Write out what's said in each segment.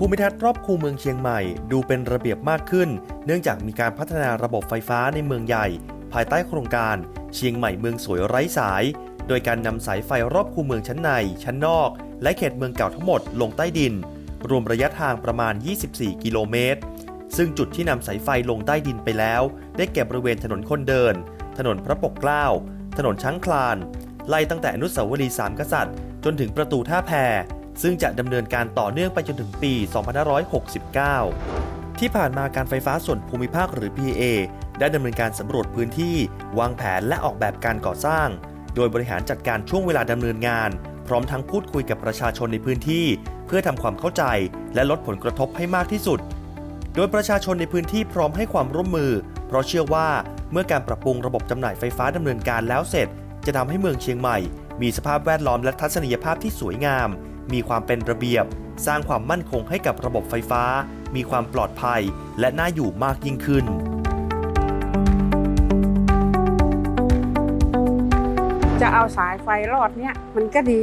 ภูมิทัศน์รอบคูเมืองเชียงใหม่ ดูเป็นระเบียบมากขึ้น เนื่องจากมีการพัฒนาระบบไฟฟ้าในเมืองใหญ่ ภายใต้โครงการ เชียงใหม่เมืองสวยไร้สาย โดยการนำสายไฟรอบคูเมืองชั้นใน ชั้นนอก และเขตเมืองเก่าทั้งหมดลงใต้ดิน รวมระยะทางประมาณ 24 กิโลเมตร ซึ่งจุดที่นำสายไฟลงใต้ดินไปแล้ว ได้แก่บริเวณถนนคนเดิน ถนนพระปกเกล้า ถนนช้างคลาน ไล่ตั้งแต่อนุสาวรีย์สามกษัตริย์ จนถึงประตูท่าแพ ซึ่งจะดำเนินการต่อเนื่องไปจนถึงปี 2569 ที่ผ่านมาการไฟฟ้าส่วนภูมิภาคหรือ PA ได้ดำเนินการสำรวจพื้นที่ วางแผนและออกแบบการก่อสร้าง โดยบริหารจัดการช่วงเวลาดำเนินงาน พร้อมทั้งพูดคุยกับประชาชนในพื้นที่ เพื่อทำความเข้าใจ และลดผลกระทบให้มากที่สุด โดยประชาชนในพื้นที่พร้อมให้ความร่วมมือ เพราะเชื่อว่าเมื่อการปรับปรุงระบบจำหน่ายไฟฟ้าดำเนินการแล้วเสร็จ จะทำให้เมืองเชียงใหม่ มีสภาพแวดล้อมและทัศนียภาพที่สวยงาม มีความเป็นระเบียบ สร้างความมั่นคงให้กับระบบไฟฟ้า มีความปลอดภัย และน่าอยู่มากยิ่งขึ้นจะเอาสายไฟรอดเนี่ยมันก็ดี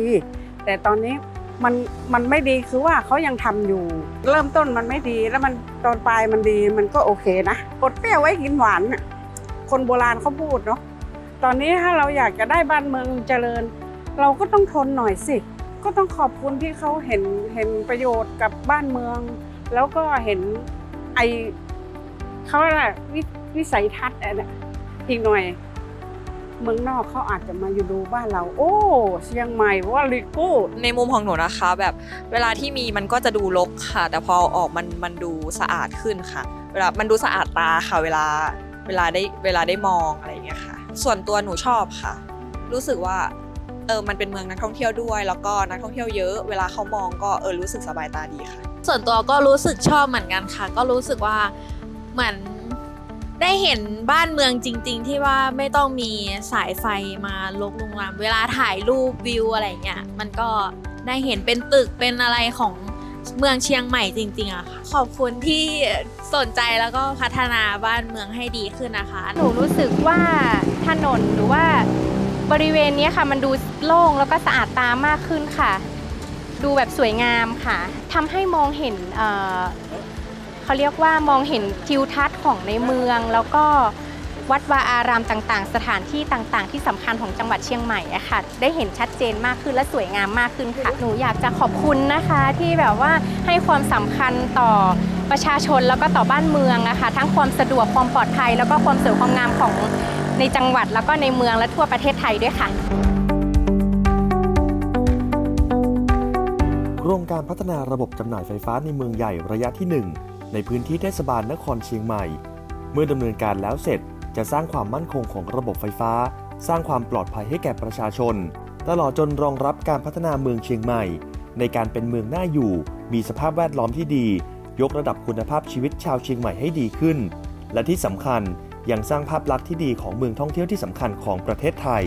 แต่ตอนนี้มันมันไม่ดีคือว่าเขายังทำอยู่ เริ่มต้นมันไม่ดีแล้วมันตอนปลายมันดีมันก็โอเคนะอดเปรี้ยวไว้กินหวานน่ะคนโบราณเขาพูดเนาะตอนนี้ถ้าเราอยากจะได้บ้านเมืองเจริญ เราก็ต้องทนหน่อยสิ ก็ต้องขอบคุณที่เขาเห็นเห็นประโยชน์กับบ้านเมือง แล้วก็เห็นไอเขาอะไรวิวิสัยทัศน์อะเนี่ยอีกหน่อย เมืองนอกเขาอาจจะมาอยู่ดูบ้านเรา โอ้เชียงใหม่ว่าลิกูดในมุมของหนูนะคะ แบบเวลาที่มีมันก็จะดูรกค่ะ แต่พอออกมันมันดูสะอาดขึ้นค่ะ เวลามันดูสะอาดตาค่ะ เวลาเวลาได้เวลาได้มองอะไรอย่างเงี้ยค่ะ ส่วนตัวหนูชอบค่ะ รู้สึกว่า เออมันเป็นเมืองนักท่องเที่ยวด้วย แล้วก็นักท่องเที่ยวเยอะ เวลาเขามองก็เออรู้สึกสบายตาดีค่ะ ส่วนตัวก็รู้สึกชอบเหมือนกันค่ะ ก็รู้สึกว่าเหมือนได้เห็นบ้านเมืองจริง ๆ ที่ว่าไม่ต้องมีสายไฟมาลกลุงลามเวลาถ่ายรูปวิวอะไรเงี้ยมันก็ได้เห็นเป็นตึกเป็นอะไรของเมืองเชียงใหม่จริงๆอะค่ะขอบคุณที่สนใจแล้วก็พัฒนาบ้านเมืองให้ดีขึ้นนะคะ หนูรู้สึกว่าถนนหรือว่า บริเวณนี้ค่ะมันดูโล่งแล้วก็สะอาดตามากขึ้นค่ะ ดูแบบสวยงามค่ะทำให้มองเห็นเเขาเรียกว่ามองเห็นทิวทัศน์ของในเมือง แล้วก็วัดวาอารามต่างๆ สถานที่ต่างๆ ที่สำคัญของจังหวัดเชียงใหม่อะค่ะ ได้เห็นชัดเจนมากขึ้นและสวยงามมากขึ้นค่ะ หนูอยากจะขอบคุณนะคะที่แบบว่าให้ความสำคัญต่อประชาชนแล้วก็ต่อบ้านเมืองนะคะทั้งความสะดวกความปลอดภัย แล้วก็ความสวยความงามของ ในจังหวัดแล้วก็ในเมืองและทั่วประเทศไทยด้วยค่ะ โครงการพัฒนาระบบจำหน่ายไฟฟ้าในเมืองใหญ่ระยะที่ 1 ในพื้นที่เทศบาลนครเชียงใหม่ เมื่อดำเนินการแล้วเสร็จจะสร้างความมั่นคงของระบบไฟฟ้า สร้างความปลอดภัยให้แก่ประชาชน ตลอดจนรองรับการพัฒนาเมืองเชียงใหม่ ในการเป็นเมืองน่าอยู่ มีสภาพแวดล้อมที่ดี ยกระดับคุณภาพชีวิตชาวเชียงใหม่ให้ดีขึ้น และที่สำคัญ ยังสร้างภาพลักษณ์ที่ดีของเมืองท่องเที่ยวที่สำคัญของประเทศไทย